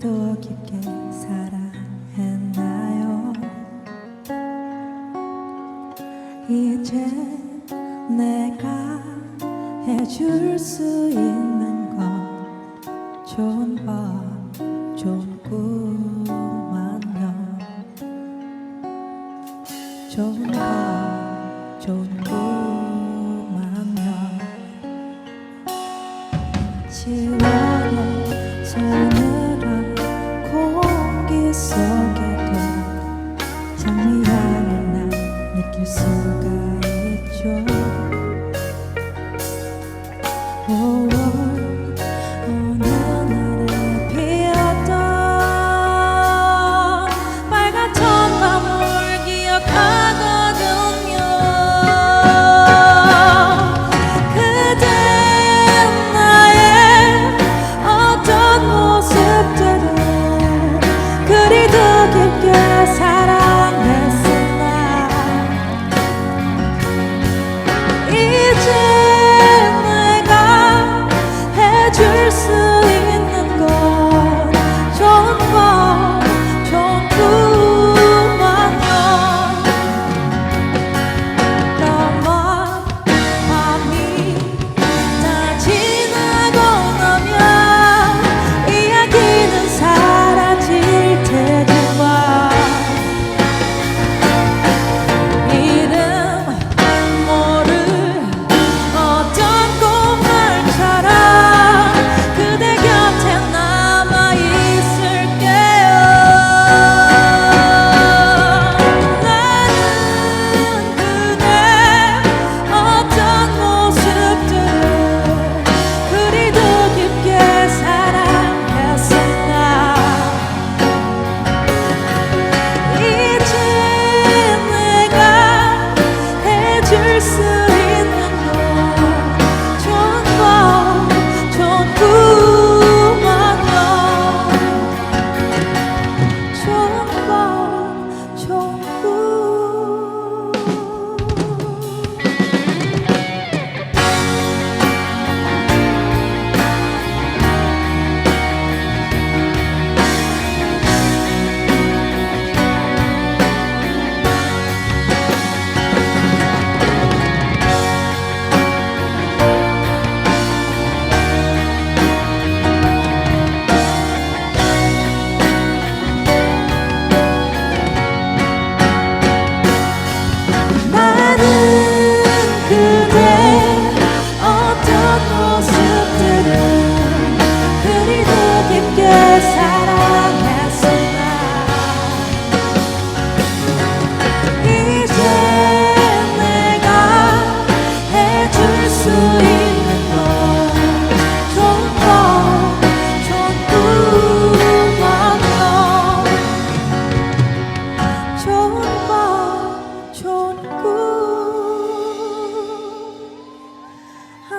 더 깊게 사랑했나요? 이제 내가 해줄 수 있는 건 좋은 좋은 만요, 좋은 밤, 좋은 꿈.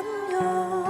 朋友。